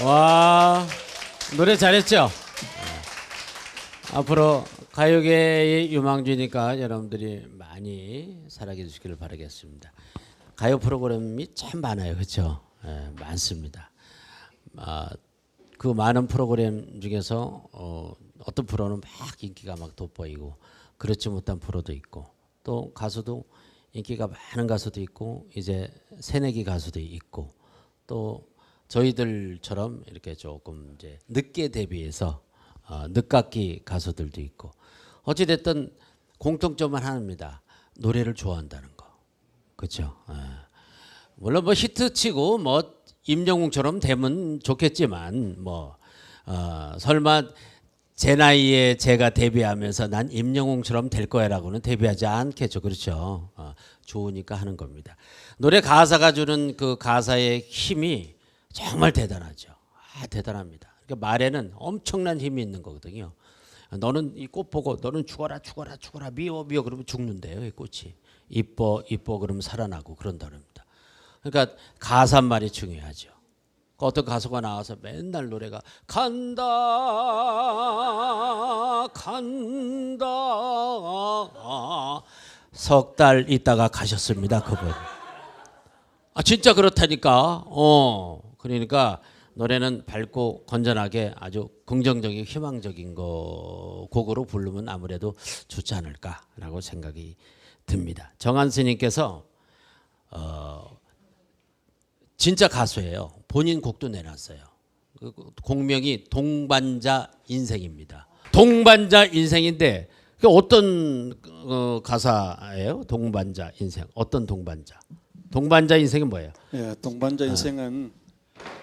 와 노래 잘했죠? 앞으로 가요계의 유망주니까 여러분들이 많이 사랑해 주시기를 바라겠습니다. 가요 프로그램이 참 많아요, 그렇죠? 예, 많습니다. 아, 그 많은 프로그램 중에서 어, 어떤 프로는 막 인기가 막 돋보이고 그렇지 못한 프로도 있고 또 가수도 인기가 많은 가수도 있고 이제 새내기 가수도 있고 또 저희들처럼 이렇게 조금 이제 늦게 데뷔해서 어, 늦깎이 가수들도 있고 어찌 됐든 공통점은 하나입니다. 노래를 좋아한다는 거. 그렇죠. 예. 물론 뭐 히트치고 뭐 임영웅처럼 되면 좋겠지만 뭐 어, 설마 제 나이에 제가 데뷔하면서 난 임영웅처럼 될 거야라고는 데뷔하지 않겠죠. 그렇죠. 어, 좋으니까 하는 겁니다. 노래 가사가 주는 그 가사의 힘이 정말 대단하죠. 아, 대단합니다. 그러니까 말에는 엄청난 힘이 있는 거거든요. 너는 이 꽃 보고 너는 죽어라 죽어라 죽어라 미워 미워 그러면 죽는데요. 이 꽃이 이뻐 이뻐 그러면 살아나고 그런다랍니다. 그러니까 가사말이 중요하죠. 그 어떤 가수가 나와서 맨날 노래가 간다 간다 석 달 있다가 가셨습니다 그분. 아 진짜 그렇다니까. 어 그러니까 노래는 밝고 건전하게 아주 긍정적인 희망적인 거 곡으로 부르면 아무래도 좋지 않을까라고 생각이 듭니다. 정한 스님께서 어 진짜 가수예요. 본인 곡도 내놨어요. 그 공명이 동반자 인생입니다. 동반자 인생인데 그 어떤 어, 가사예요? 동반자 인생. 어떤 동반자? 동반자 인생이 뭐예요? 예, 동반자 인생은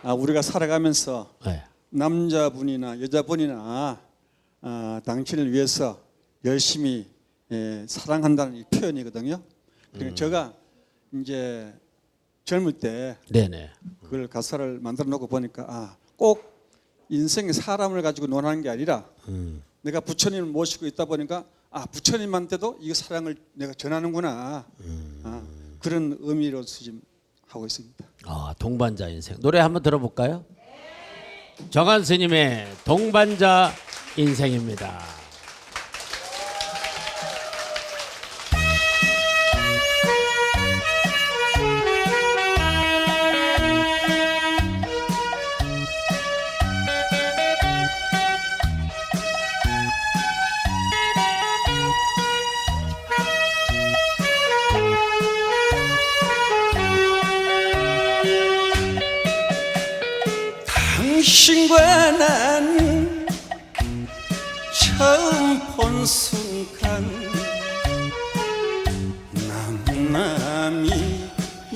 아, 우리가 살아가면서 네. 남자분이나 여자분이나 아, 당신을 위해서 열심히 예, 사랑한다는 이 표현이거든요. 그러니까 제가 이제 젊을 때 네네. 그걸 가사를 만들어 놓고 보니까 아, 꼭 인생의 사람을 가지고 논하는 게 아니라 내가 부처님을 모시고 있다 보니까 아 부처님한테도 이 사랑을 내가 전하는구나 아, 그런 의미로 지금 하고 있습니다. 아, 동반자 인생. 노래 한번 들어볼까요? 정한 스님의 동반자 인생입니다. 난 처음 본 순간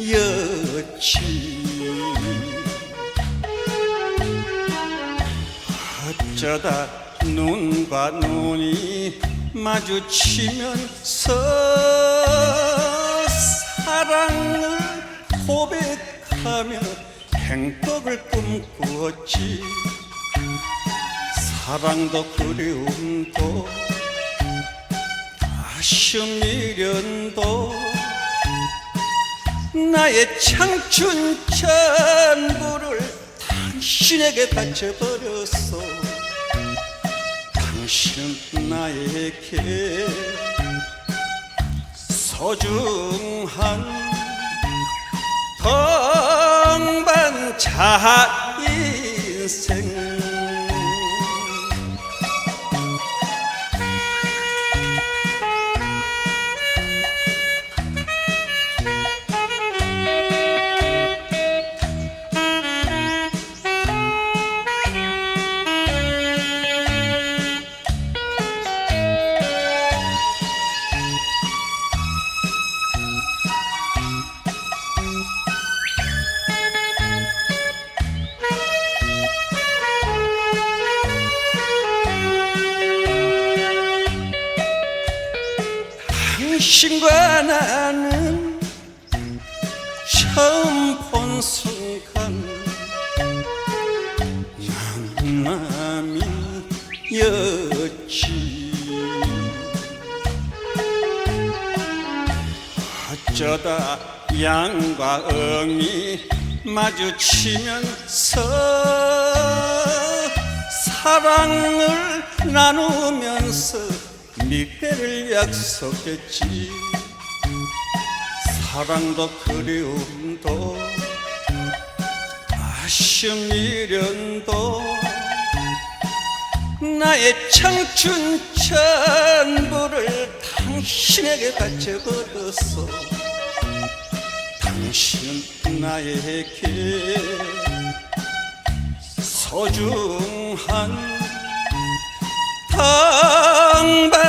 남남이었지 어쩌다 눈과 눈이 마주치면서 사랑을 고백하며 행복을 꿈꾸었지. 사랑도 그리움도 아쉬움 미련도 나의 청춘 전부를 당신에게 바쳐버렸어. 당신은 나에게 소중한 동반 자 인생 처음 본 순간 만남이었지 어쩌다 양과 응이 마주치면서 사랑을 나누면서 미래를 약속했지 사랑도 그리움도 아쉬움 미련도 나의 청춘 전부를 당신에게 바쳐버렸어 당신은 나에게 소중한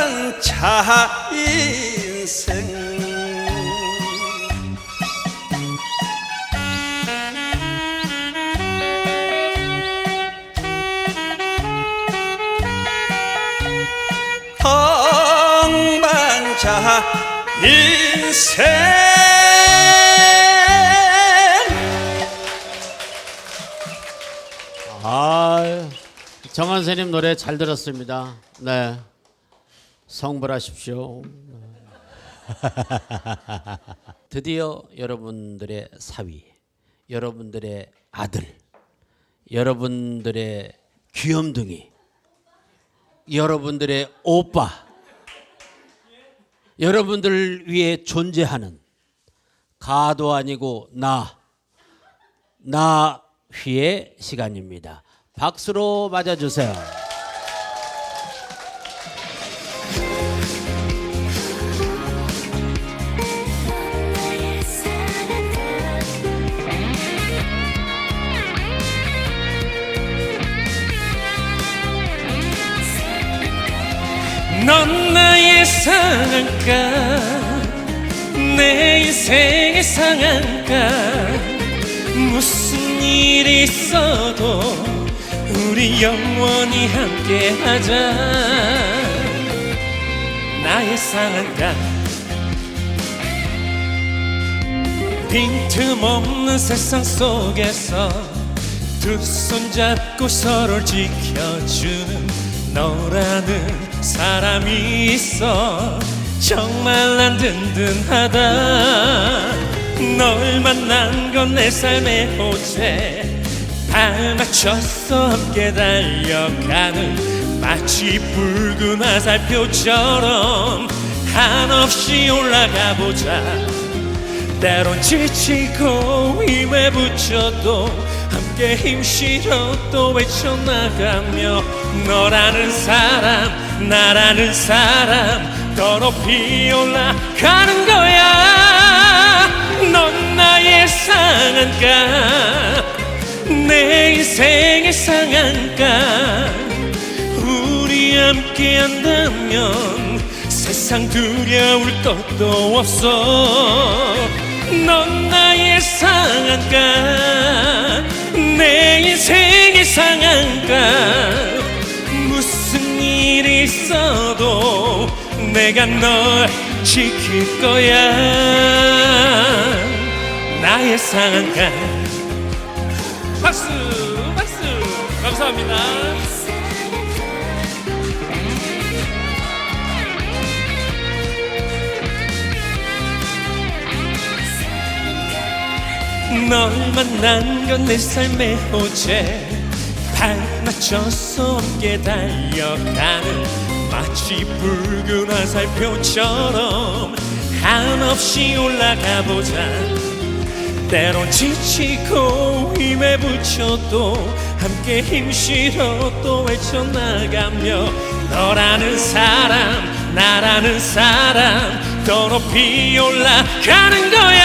당방차 인생 인생 아, 정한 선생님 노래 잘 들었습니다. 네, 성불하십시오. 드디어 여러분들의 사위, 여러분들의 아들, 여러분들의 귀염둥이, 여러분들의 오빠, 여러분들을 위해 존재하는 가도 아니고 나, 나 휘의 시간입니다. 박수로 맞아주세요. 상한가 내 인생의 상한가? 무슨 일이 있어도 우리 영원히 함께하자. 나의 상한가? 빈틈없는 세상 속에서 두 손 잡고 서로를 지켜주는 너라는 사람이 있어. 정말 난 든든하다. 널 만난 건 내 삶의 호재. 발 맞춰서 함께 달려가는 마치 붉은 화살표처럼 한없이 올라가 보자. 때론 지치고 힘에 부쳐도 함께 힘 실어 또 외쳐나가며 너라는 사람 나라는 사람 더 높이 올라가는 거야. 넌 나의 상한가? 내 인생의 상한가? 우리 함께 한다면 세상 두려울 것도 없어. 넌 나의 상한가? 내 인생의 상한가 있어도 내가 널 지킬 거야. 나의 상한가 박수 박수. 감사합니다. 널 만난 건 내 삶의 호재. 발 맞춰서 함께 달려가는 마치 붉은 화살표처럼 한없이 올라가 보자. 때론 지치고 힘에 부쳐도 함께 힘실어 또 외쳐나가며 너라는 사람 나라는 사람 더 높이 올라가는 거야.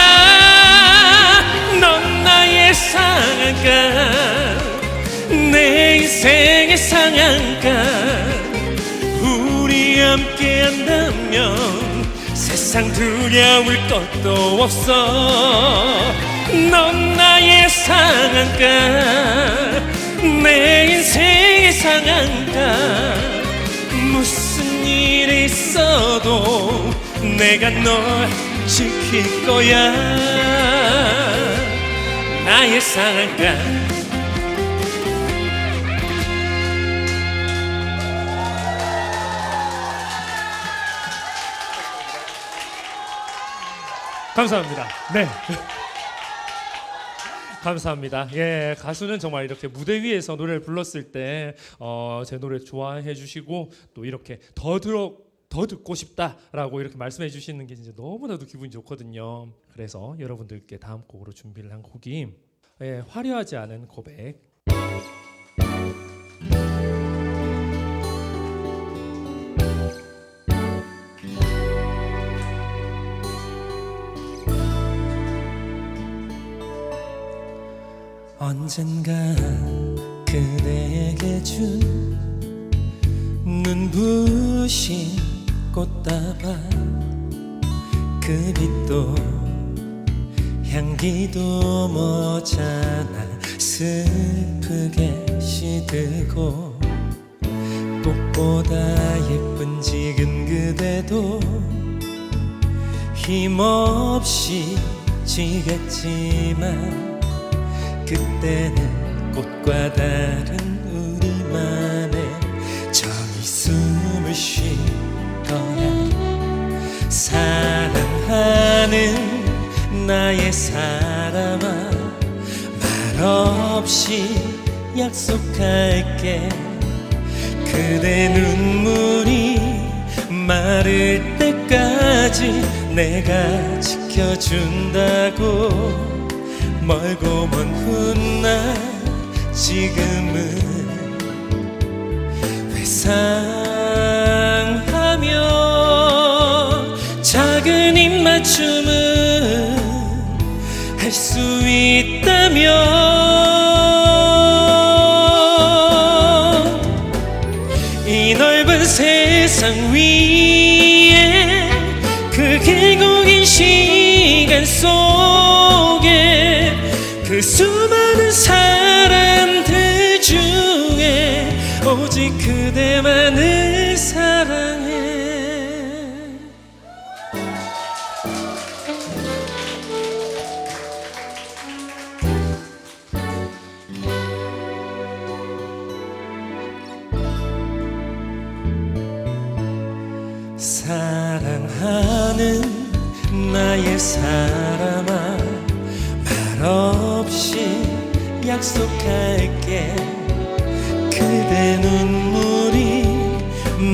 넌 나의 상한가? 내 인생의 상한가 우리 함께 한다면 세상 두려울 것도 없어. 넌 나의 상한가 내 인생의 상한가. 무슨 일이 있어도 내가 널 지킬 거야. 나의 상한가 감사합니다. 네. 감사합니다. 예, 가수는 정말 이렇게 무대 위에서 노래를 불렀을 때, 어, 제 노래 좋아해 주시고, 또 이렇게 더 들어, 더 듣고 싶다라고 이렇게 말씀해 주시는 게 진짜 너무나도 기분이 좋거든요. 그래서 여러분들께 다음 곡으로 준비를 한 곡이, 예, 화려하지 않은 고백. 언젠가 그대에게 준 눈부신 꽃다발 그 빛도 향기도 모자나 슬프게 시들고 꽃보다 예쁜 지금 그대도 힘없이 지겠지만 그때는 꽃과 다른 우리만의 정이 숨을 쉴 거야. 사랑하는 나의 사람아 말없이 약속할게. 그대 눈물이 마를 때까지 내가 지켜준다고 멀고 먼 훗날 지금은 회상하며 작은 입맞춤은 할 수 있다면 이 넓은 세상 위 그 수많은 사람들 중에 오직 그대만을 사랑해. 사랑하는 나의 사람아 말 없이 약속할게. 그대 눈물이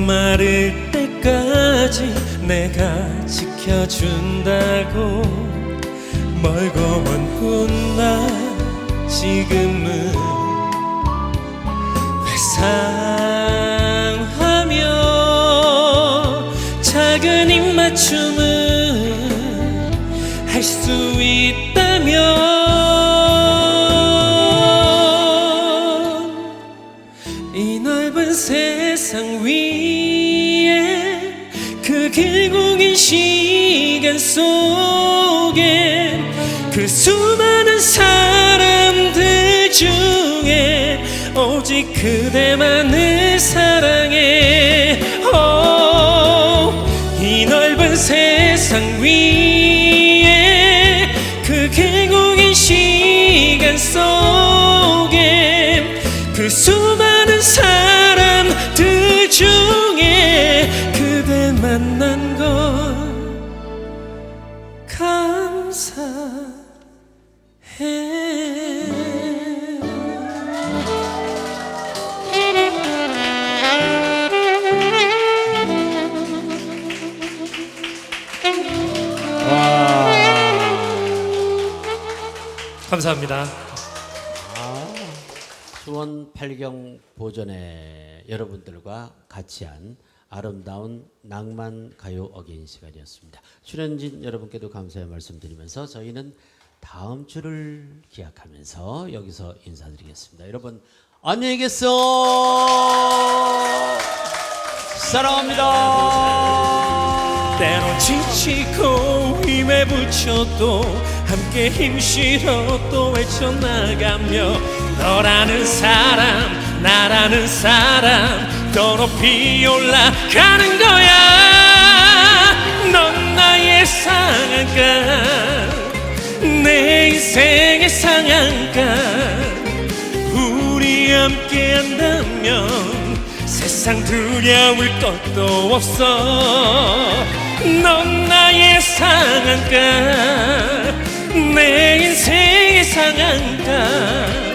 마를 때까지 내가 지켜준다고. 멀고 먼 훗날 지금은 회상하며 작은 입맞춤은 그 수많은 사람들 중에 오직 그대만을 사랑해. 오, 이 넓은 세상 위에 그긴 시간 속에 그 수많은 사람들 중에 그대 만난 걸 감사해 감사합니다. 수원 팔경 보전에 여러분들과 같이 한 아름다운 낭만 가요 어게인 시간이었습니다. 출연진 여러분께도 감사의 말씀드리면서 저희는 다음 주를 기약하면서 여기서 인사드리겠습니다. 여러분 안녕히 계세요. 사랑합니다. 때론 지치고 힘에 부쳐도 함께 힘실어 또 외쳐나가며 너라는 사람 나라는 사람 더 높이 올라가는 거 한다면 세상 두려울 것도 없어. 넌 나의 상한가? 내 인생의 상한가